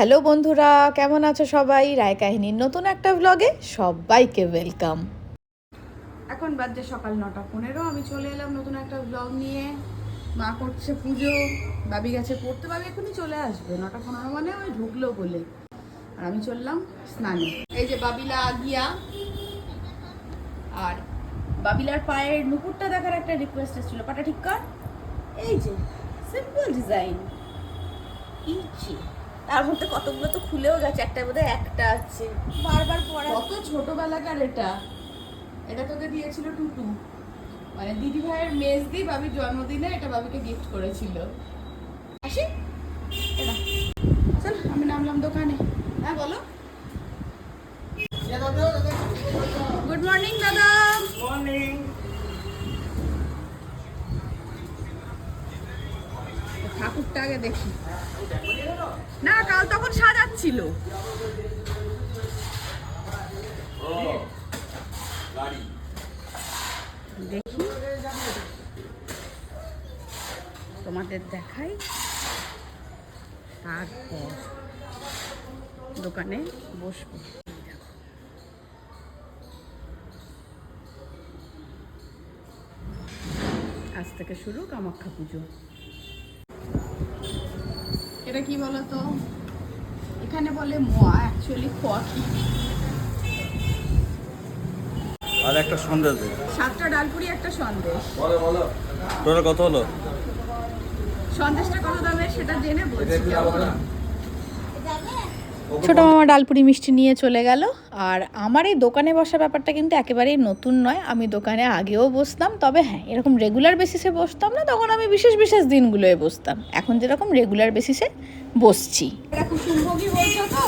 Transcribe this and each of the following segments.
Hello বন্ধুরা, কেমন আছো সবাই? রায় কাহিনীর নতুন একটা ব্লগে সবাইকে ওয়েলকাম এখন বাজছে সকাল নটা পনেরো, আমি চলে এলাম নতুন একটা ব্লগ নিয়ে। মা করছে পুজো, বাবি গেছে পড়তে, বাবি এখনই চলে আসবে। নটা পনেরো মানে ওই ঢুকলো বলে। আর আমি চললাম স্নানে। এই যে বাবিলা আগিয়া। আর বাবিলার পায়ের নুপুরটা দেখার একটা রিকোয়েস্ট এসেছিল। পাটা ঠিক কর? এই যে সিম্পল ডিজাইন তার মধ্যে কতগুলো তো খুলেও গেছে একটা বোধহয় একটা আছে। বারবার পড়া কত ছোটবেলাকার এটা? এটা তোকে দিয়েছিল টুটু। মানে দিদি ভাইয়ের মেজ দি বাবির জন্মদিনে এটা বাবিকে গিফট করেছিল। আসি? চল, আমি নামলাম দোকানে। হ্যাঁ বলো। গুড মর্নিং দাদা। ঠাকুরটা আগে দেখি। না, কাল তখন সাজাচ্ছিল। দেখি। তোমাদের দেখাই। তারপর দোকানে বসবো। আজ থেকে শুরু কামাখ্যা পুজো। এটা কি বলতো? এখানে বলে মোয়া অ্যাকচুয়ালি কফি আর একটা সন্দেশ সাতটা ডালপুরি একটা সন্দেশ। বলো বলো। তোর কত হলো? সন্দেশটা কত দামের সেটা জেনে বলছি ছোটো মামা ডালপুরি মিষ্টি নিয়ে চলে গেল। আর আমার এই দোকানে বসা ব্যাপারটা কিন্তু একেবারেই নতুন নয়। আমি দোকানে আগেও বসতাম তবে হ্যাঁ এরকম রেগুলার বেসিসে বসতাম না তখন আমি বিশেষ বিশেষ দিনগুলোয় বসতাম। এখন যেরকম রেগুলার বেসিসে বসছি। এটা কুসুমভোগী বলছো তো?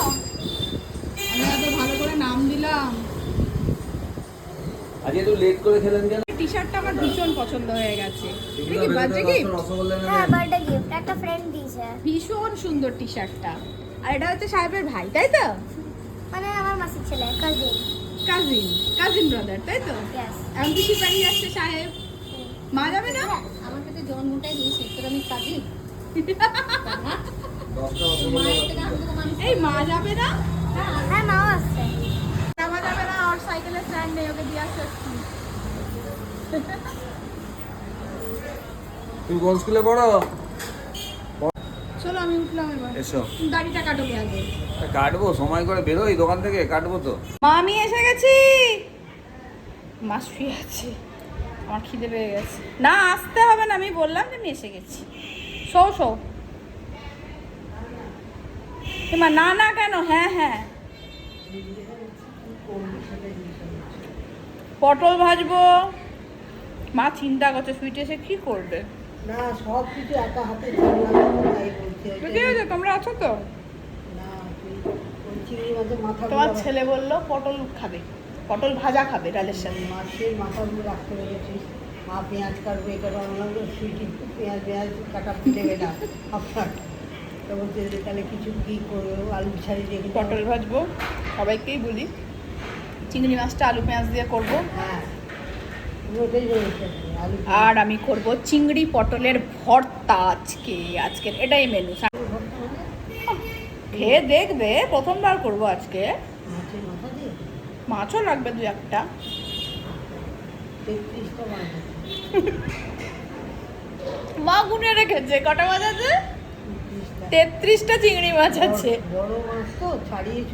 আমি এত ভালো করে নাম দিলাম। আজকে তুই লেট করে খেলেন কেন? টি শার্টটা আমার ভীষণ পছন্দ হয়ে গেছে। এটা কি বার্থডে গিফট হ্যাঁ বার্থডে গিফট একটা ফ্রেন্ড দিয়েছে। ভীষণ সুন্দর টি শার্টটা আর এটা হচ্ছে সাহেবের ভাই তাই তো? মানে আমার মাসির ছেলে কাজিন কাজিন কাজিন ব্রাদার তাই তো? এখন পিসি বাড়ি যাচ্ছে সাহেব। মা যাবে না? আমাকে তো জন্মটাই দিয়েছে তোর আমি কাজিন এই মা যাবে না? হ্যাঁ মাও আসছে। যাওয়া যাবে না ওর সাইকেলের স্ট্যান্ড নেই ওকে দিয়ে আসতে হচ্ছে। তুই কোন স্কুলে পড়ো? চলো আমি উঠলাম এবার। এসো। গাড়িটা কাটো আগে। কাটবো সময় করে বেরোই দোকান থেকে কাটবো তো। মা আমি এসে গেছি। মা শুয়ে আছে। আমার খিদে পেয়ে গেছে। না আসতে হবে না আমি বললাম যে আমি এসে গেছি। শো শো। মা না না কেন? হ্যাঁ হ্যাঁ। পটল ভাজবো। মা চিন্তা করছে সুইটে এসে কি করবে? না সব কিছু একা হাতে সামলাবো তাই বলছি ওই ঠিক আছে তোমরা আছো তো? না ওই চিংড়ি মাছের মাথা তোমার ছেলে বলল পটল খাবে পটল ভাজা খাবে ডালের সাথে। মাছের মাথাগুলো রাখতে পেরেছিস মা পেঁয়াজ কাটবে এটা বানালো সুইটি পেঁয়াজ পেঁয়াজ কাটা দেবে না আপনার তো বলছে যে তাহলে কিছু কী করবে? আলু ছাড়ি রেখে পটল ভাজবো সবাইকেই বলি চিংড়ি মাছটা আলু পেঁয়াজ দিয়ে করব। হ্যাঁ আমি ওটাই বলেছি আলু আর আমি করব চিংড়ি পটলের ভর্তা আজকে আজকের এটাই মেনু খেয়ে দেখবে প্রথমবার করব আজকে। মাছও লাগবে দু একটা। মা গুনে রেখেছে কটা মাছ আছে? তেত্রিশটা। চিংড়ি মাছ আছে। বড়- বড় মাছ তো ছাড়িয়ে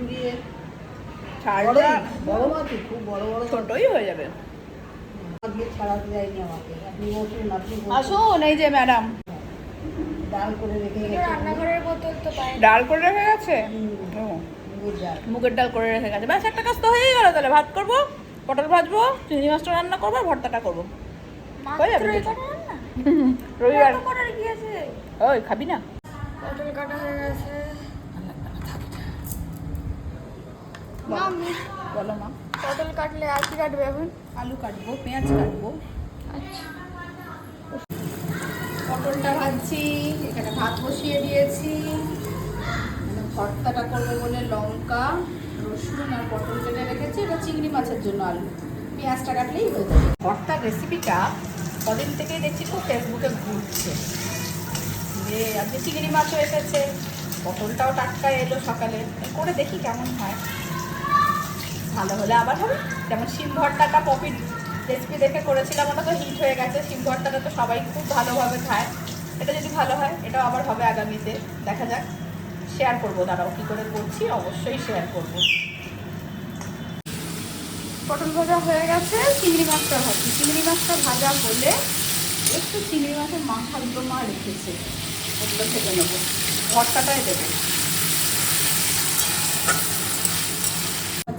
মাছ। ছোটই হয়ে যাবে। আসুন এই যে ম্যাডাম। ডাল করে রেখে গেছে। রান্নাঘরের বোতল তো পাই ডাল করে রেখে গেছে? মুগের ডাল। করে রেখে গেছে। ব্যাস একটা কাজ তো হয়েই গেল তাহলে। ভাত করব পটল ভাজবো চিংড়ি মাছটা রান্না করব আর ভর্তাটা করব। হয়ে? রবিবার। ওই খাবি না? পটল কাটা হয়ে গেছে। মা বলো মা পটল কাটলে আর কি কাটবে এখন? আলু কাটবো পেঁয়াজ কাটবো। আচ্ছা পটলটা ভাজছি এখানে ভাত বসিয়ে দিয়েছি। ভর্তাটা করব বলে লঙ্কা রসুন আর পটল কেটে রেখেছি। এটা চিংড়ি মাছের জন্য আলু। পেঁয়াজটা কাটলেই হয়ে যাবে। ভর্তার রেসিপিটা কদিন থেকেই দেখছি খুব ফেসবুকে ঘুরছে। যে আজকে চিংড়ি মাছও এসেছে। পটলটাও টাটকা এলো সকালে। করে দেখি কেমন হয়। ভালো হলে। আবার হবে যেমন শিম ভর্তাটা পপির রেসিপি দেখে করেছিলাম, ওটা তো হিট হয়ে গেছে। শিম ভর্তাটা তো সবাই খুব ভালোভাবে খায়। এটা যদি ভালো হয়, এটাও আবার হবে আগামীতে। দেখা যাক। শেয়ার করব দাঁড়াও, কী করে করছি? অবশ্যই শেয়ার করব। পটল ভাজা হয়ে গেছে, চিংড়ি মাছটা ভাজি। চিংড়ি মাছটা ভাজা হলে একটু চিংড়ি মাছের মাথা দুটো মা রেখেছে। ওগুলো থেকে নেব। ভর্তাটাই দেবো।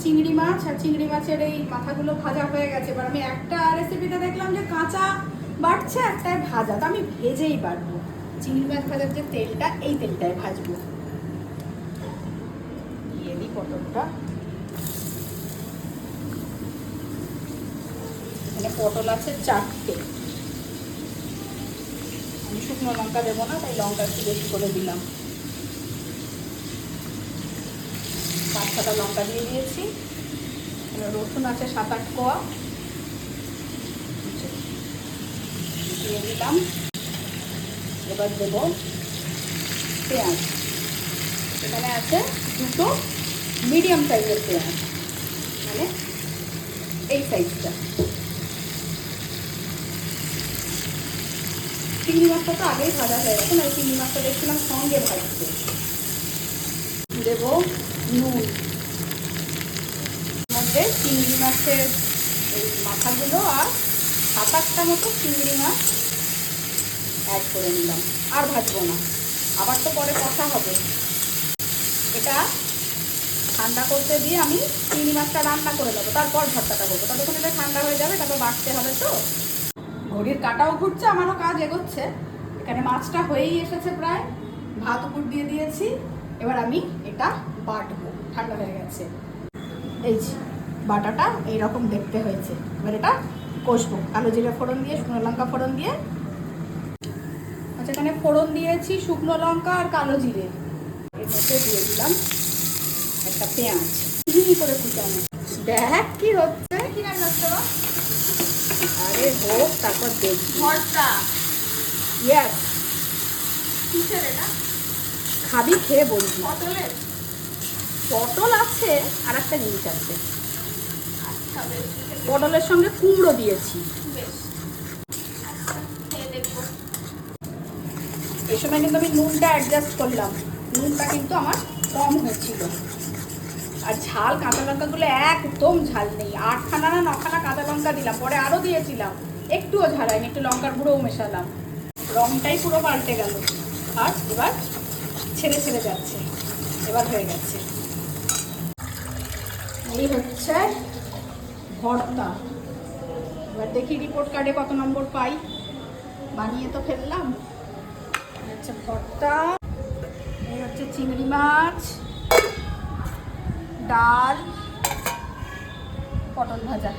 চিংড়ি মাছ আর চিংড়ি মাছের এই মাথাগুলো ভাজা হয়ে গেছে। এবার আমি একটা রেসিপিতে দেখলাম যে কাঁচা বাড়ছে একটাই ভাজা। তো আমি ভেজেই বাড়বো। চিংড়ি মাছ ভাজার যে তেলটা, এই তেলটায় ভাজবো। দিয়ে দিই পটলটা। এখানে পটল আছে চারটে। আমি শুকনো লঙ্কা দেবো না, তাই লঙ্কা একটু বেশি করে দিলাম। ছটা লঙ্কা দিয়ে দিয়েছি। রসুন আছে সাত আট কোয়া। দিয়ে দিলাম। এবার দেব পেঁয়াজ। এখানে আছে দুটো মিডিয়াম সাইজের পেঁয়াজ। মানে এই সাইজটা চিংড়ি মাছটা তো আগেই ভাজা হয়ে গেছে না চিংড়ি মাছটা দেখছিলাম সঙ্গে ভাজতে দেব নুন মধ্যে চিংড়ি মাছের এই মাথাগুলো আর সাত আটটা মতো চিংড়ি মাছ অ্যাড করে নিলাম। আর ভাজবো না। আবার তো পরে কষা হবে। এটা ঠান্ডা করতে দিয়ে আমি চিংড়ি মাছটা রান্না করে নেব। তারপর ভর্তাটা করব। ততক্ষণ এটা ঠান্ডা হয়ে যাবে, তারপর বাটতে হবে তো। ঘড়ির কাটাও ঘুরছে, আমারও কাজ এগোচ্ছে। এখানে মাছটা হয়েই এসেছে প্রায়। ভাত উপর দিয়ে দিয়েছি। এবার আমি এটা বাটবো ঠান্ডা হয়ে গেছে। এই যে বাটাটা এইরকম দেখতে হয়েছে। এবার এটা কষবো। কালো জিরে ফোড়ন দিয়ে শুকনো লঙ্কা ফোড়ন দিয়ে। আচ্ছা এখানে ফোড়ন দিয়েছি শুকনো লঙ্কা আর কালো জিরে। এর মধ্যে দিয়ে দিলাম একটা পেঁয়াজ। ঝিঙি করে কুচানো দেখ কি হচ্ছে। কি রান্না হচ্ছে আরে হোক তারপর দেখবি ভর্তা। ইয়াস কিসের এটা? খাবি খেয়ে বলবি। পটলের? পটল আছে আর একটা জিনিস আছে। পটলের সঙ্গে কুমড়ো দিয়েছি। এই সময় কিন্তু আমি নুনটা অ্যাডজাস্ট করলাম। নুনটা কিন্তু আমার কম হয়েছিল। আর ঝাল কাঁচা লঙ্কাগুলো একদম ঝাল নেই। আটখানা না নখানা কাঁচা লঙ্কা দিলাম, পরে আরও দিয়েছিলাম। একটুও ঝাল হয়নি, একটু লঙ্কার গুঁড়োও মেশালাম। রংটাই পুরো পাল্টে গেল। আর এবার ছেড়ে ছেড়ে যাচ্ছে। এবার হয়ে গেছে। এই হচ্ছে ভর্তা। এবার দেখি রিপোর্ট কার্ডে কত নম্বর পাই। বানিয়ে তো ফেললাম। হচ্ছে ভর্তা এই হচ্ছে চিংড়ি মাছ, ডাল, পটল ভাজা।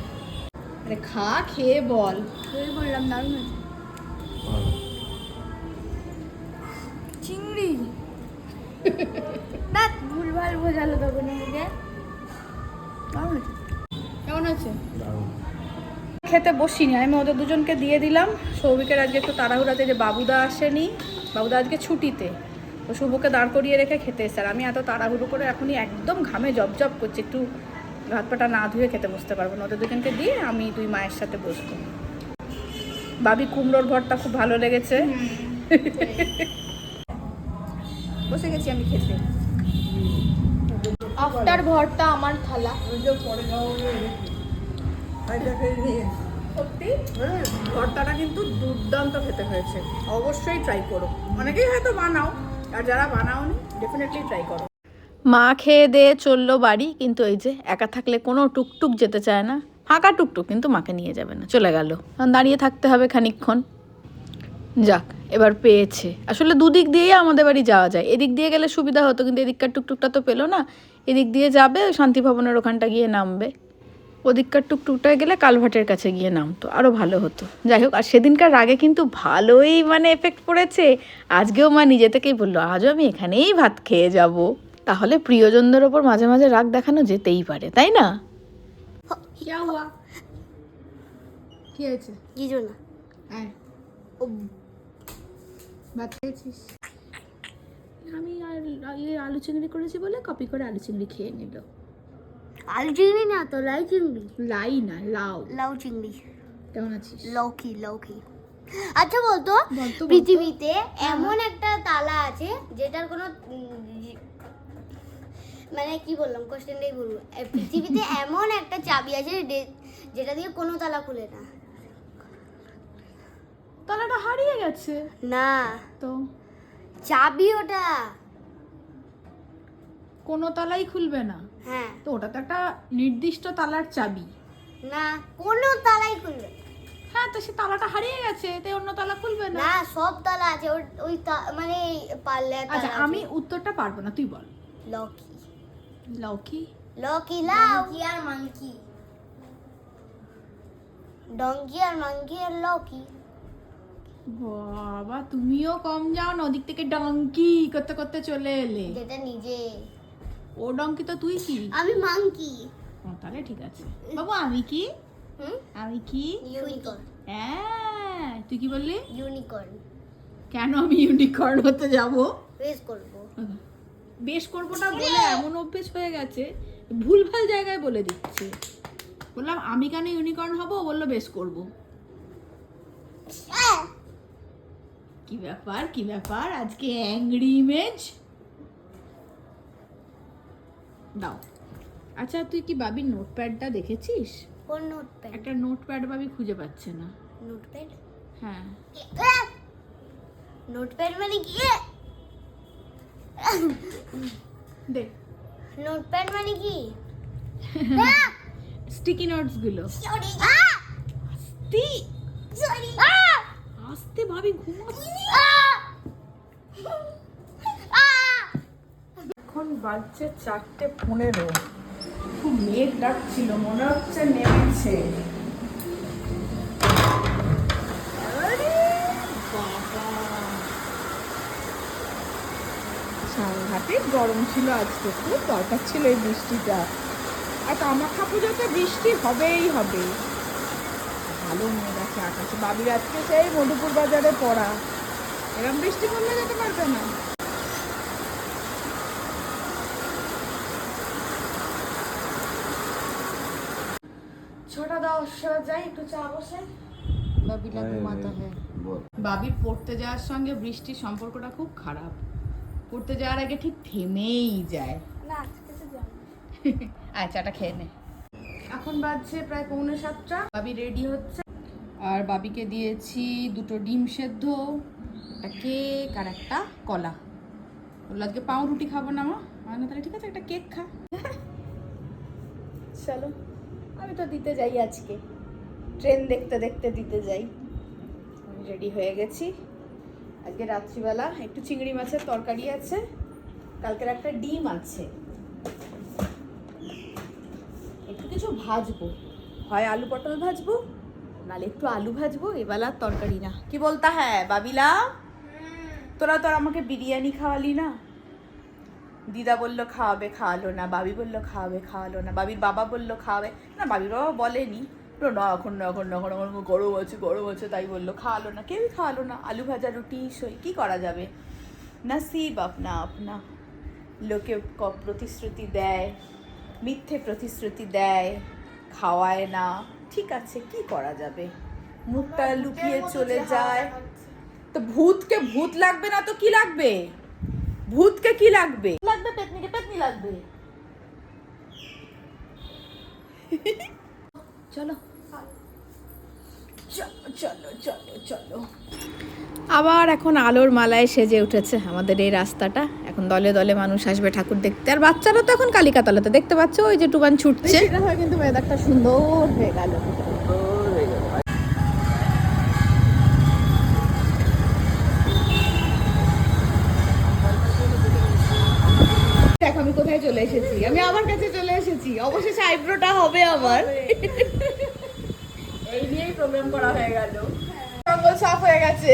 আরে খা, খেয়ে বল। করলাম দারুণ চিংড়ি? ভুলভাল বোঝালো তখন কেমন আছে? খেতে বসিনি আমি ওদের দুজনকে দিয়ে দিলাম। সৌভিকের আজকে একটু তাড়াহুড়াতে যে বাবুদা আসেনি বাবুদা আজকে ছুটিতে। তো শুভকে দাঁড় করিয়ে রেখে খেতে এসে আর আমি এত তাড়াহুড়ো করে এখনই একদম ঘামে জবজব করছি একটু হাত পাটা না ধুয়ে খেতে বসতে পারব না। ওদের দুজনকে দিয়ে আমি দুই মায়ের সাথে বসবো। বাবি কুমড়োর ভরটা খুব ভালো লেগেছে। বসে গেছি আমি খেতে। আফটার ভর্তা আমার থালা। সত্যি? ভর্তাটা কিন্তু দুর্দান্ত খেতে হয়েছে। অবশ্যই ট্রাই করো। অনেকেই হয়তো বানাও আর যারা বানাওনি ডেফিনেটলি ট্রাই করো। মা খেয়ে দিয়ে চলল বাড়ি কিন্তু এই যে একা থাকলে কোনো টুকটুক যেতে চায় না। ফাঁকা টুকটুক কিন্তু মাকে নিয়ে যাবে না। চলে গেল। দাঁড়িয়ে থাকতে হবে খানিকক্ষণ। যাক এবার পেয়েছে। আসলে দুদিক দিয়েই আমাদের বাড়ি যাওয়া যায়। এদিক দিয়ে গেলে সুবিধা হতো কিন্তু এদিককার টুকটুকটা তো পেল না। এদিক দিয়ে যাবে শান্তি ভবনের ওখানটা গিয়ে নামবে। ওদিককার টুকটুকটায় গেলে কালভাটের কাছে গিয়ে নামতো আরও ভালো হতো। যাই হোক আর সেদিনকার আগে কিন্তু ভালোই মানে এফেক্ট পড়েছে। আজকেও মা নিজে থেকেই বলল আজও আমি এখানেই ভাত খেয়ে যাব। তাহলে প্রিয়জনদের ওপর মাঝে মাঝে রাগ দেখানো যেতেই পারে তাই না? কি হয়েছে? কি না ভাত খেয়েছিস? আমি আর ইয়ে আলু চিংড়ি করেছি বলে কপি করে আলু চিংড়ি খেয়ে নিল। আলু চিংড়ি না তো লাই চিংড়ি? লাই না লাউ। লাউ চিংড়ি। কেমন আছিস? লৌকি লৌকি। আচ্ছা বলতো। পৃথিবীতে এমন একটা তালা আছে যেটার কোনো মানে কি বললাম কোশ্চেনটাই বলব পৃথিবীতে এমন একটা চাবি আছে যে- যেটা দিয়ে কোনো তালা খুলে না। তালাটা হারিয়ে গেছে। না। তো? চাবি ওটা। কোনো তালাই খুলবে না। হ্যাঁ। তো ওটা তো একটা নির্দিষ্ট তালার চাবি। না কোনো তালাই খুলবে হ্যাঁ তো সে তালাটা হারিয়ে গেছে তাই অন্য তালা খুলবে না। না সব তালা আছে ওই তা- মানে পারলে আচ্ছা আমি উত্তরটা পারব না তুই বল। লকি। লৌকি? লকি লাউ কি আর মাংকি। ডঙ্কি আর মাংকি আর লকি। বাবা তুমিও কম যাও না ওদিক থেকে ডঙ্কি করতে করতে চলে এলে। যেটা নিজে। ও ডঙ্কি তো তুই কি? আমি মাংকি ও, তাহলে ঠিক আছে। বাবু আমি কি? হুম? আমি কি? ইউনিকর্ন হ্যাঁ তুই কি বললি? ইউনিকর্ন কেন আমি ইউনিকর্ন হতে যাব? বেশ করব। বেশ করবোটা বলে এমন অভ্যেস হয়ে গেছে ভুলভাল জায়গায় বলে দিচ্ছে। বললাম আমি কেন ইউনিকর্ন হব? বলল বেশ করব। কি ব্যাপার কি ব্যাপার? আজকে অ্যাংরি ইমেজ দাও। আচ্ছা তুই কি বাবির নোটপ্যাডটা দেখেছিস? কোন নোটপ্যাড একটা নোটপ্যাড বাবি খুঁজে পাচ্ছে না। নোটপ্যাড হ্যাঁ। নোটপ্যাড মানে কি? দে। নোটপ্যাড মানে কি? স্টিকি নোটসগুলো। সরি তুই সরি আস্তে ভাবি ঘুমাচ্ছে। বাজছে চারটে পনেরো। খুব মেঘ ডাকছিল, মনে হচ্ছে নেমেছে। সাংঘাতিক গরম ছিল আজকে, খুব দরকার ছিল এই বৃষ্টিটা। আর কামাখ্যা পুজোতে বৃষ্টি হবেই হবে। ভালো মেঘ আছে আকাশে। বাবির আজকে সেই মধুপুর বাজারে পড়া। এরম বৃষ্টি পড়লে যেতে পারবে না। ছোটা দশ যাই একটু চা বসে। বাবিলা ঘুমাতা হ্যাঁ বাবির পড়তে যাওয়ার সঙ্গে বৃষ্টির সম্পর্কটা খুব খারাপ। পড়তে যাওয়ার আগে ঠিক থেমেই যায়। না আয় চাটা খেয়ে নে। এখন বাজছে প্রায় পৌনে সাতটা। বাবি রেডি হচ্ছে। আর বাবিকে দিয়েছি দুটো ডিম সেদ্ধ একটা কেক আর একটা কলা। বলল আজকে পাউরুটি খাব না মা। আমি তাহলে ঠিক আছে একটা কেক খা। চলো। আমি তো দিতে যাই আজকে। ট্রেন দেখতে দেখতে দিতে যাই। আমি রেডি হয়ে গেছি। আজকে রাত্রিবেলা একটু চিংড়ি মাছের তরকারি আছে। কালকের একটা ডিম আছে। একটু কিছু ভাজবো। হয় আলু পটল ভাজবো নাহলে একটু আলু ভাজবো এবেলার তরকারি না। কি বলতা হ্যাঁ বাবিলা? তোরা তোর আমাকে বিরিয়ানি খাওয়ালি না। দিদা বলল খাওয়াবে খাওয়ালো না বাবি বলল খাওয়াবে খাওয়ালো না বাবির বাবা বলল খাওয়াবে। না বাবির বাবা বলেনি। না এখন না এখন না এখন গরম আছে গরম আছে তাই বলল খাওয়ালো না কেউই খাওয়ালো না। আলু ভাজা রুটি সই কী করা যাবে? নসিব আপনা আপনা। লোকে ক- প্রতিশ্রুতি দেয় মিথ্যে প্রতিশ্রুতি দেয় খাওয়ায় না। ঠিক আছে কি করা যাবে? মুখটা লুকিয়ে চলে যায়। তো ভূতকে ভূত লাগবে না তো কি লাগবে? ভূতকে কি লাগবে? লাগবে পেতনিকে পেতনি লাগবে। চলো। চলো চলো চলো চলো। আবার এখন আলোর মালায় সেজে উঠেছে আমাদের এই রাস্তাটা। এখন দলে দলে মানুষ আসবে ঠাকুর দেখতে। আর বাচ্চারা তো এখন কালিকা তলাতে দেখতে পাচ্ছ ওই যে টুবান ছুটছে। হয় কিন্তু ওয়েদারটা সুন্দর হয়ে গেল। কোথায় চলে এসেছি? আমি আমার কাছে চলে এসেছি। অবশেষে আইব্রোটা হবে আমার। এই নিয়েই প্রোগ্রাম করা হয়ে গেল। জঙ্গল সাফ হয়ে গেছে।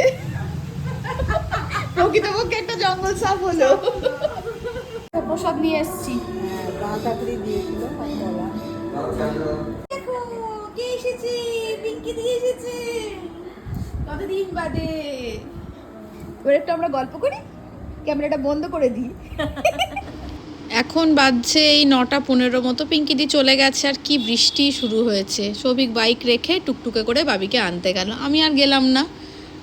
প্রকৃতপক্ষে একটা জঙ্গল সাফ হলো। প্রসাদ নিয়ে এসেছি। কাকড়ি কে এসেছে? পিঙ্কি দিয়ে এসেছে। কতদিন বাদে? এবার একটু আমরা গল্প করি? ক্যামেরাটা বন্ধ করে দিই। এখন বাজছে এই নটা পনেরো মতো। পিঙ্কিদি চলে গেছে আর কি বৃষ্টি শুরু হয়েছে। সৌভিক বাইক রেখে টুকটুকে করে বাবিকে আনতে গেল। আমি আর গেলাম না।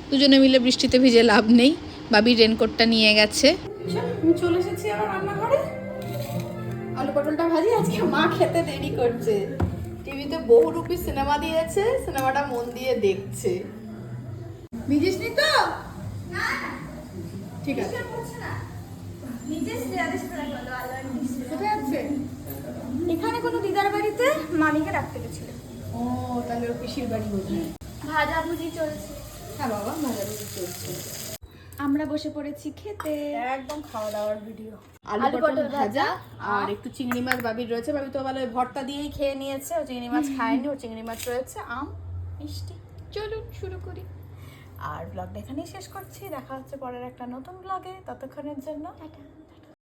দুজনে মিলে বৃষ্টিতে ভিজে লাভ নেই। বাবি রেনকোটটা নিয়ে গেছে। আমি চলে এসেছি আমার রান্নাঘরে। আলু পটলটা ভাজি আজকে মা খেতে দেরি করছে। টিভিতে বহুরূপী সিনেমা দিয়েছে সিনেমাটা মন দিয়ে দেখছে। ভিজিস নি। তো ঠিক আছে। এখানে কোনো দিদার বাড়িতে মামিকে রাখতে গেছিল। ও তাহলে ওর পিসির বাড়ি বোধহয়। ভাজাভুজি চলছে। হ্যাঁ বাবা ভাজাভুজি চলছে। আমরা বসে পড়েছি খেতে। একদম খাওয়া দাওয়ার ভিডিও। আলু পটল ভাজা ভাজা, আর একটু চিংড়ি মাছ বাবির রয়েছে। বাবি তো ভালো ভর্তা দিয়েই খেয়ে নিয়েছে। ও চিংড়ি মাছ খায়নি। ও চিংড়ি মাছ রয়েছে আম মিষ্টি। চলুন শুরু করি। আর ব্লগটা এখানেই শেষ করছি। দেখা হচ্ছে পরের একটা নতুন ব্লগে ততক্ষণের জন্য টাটা।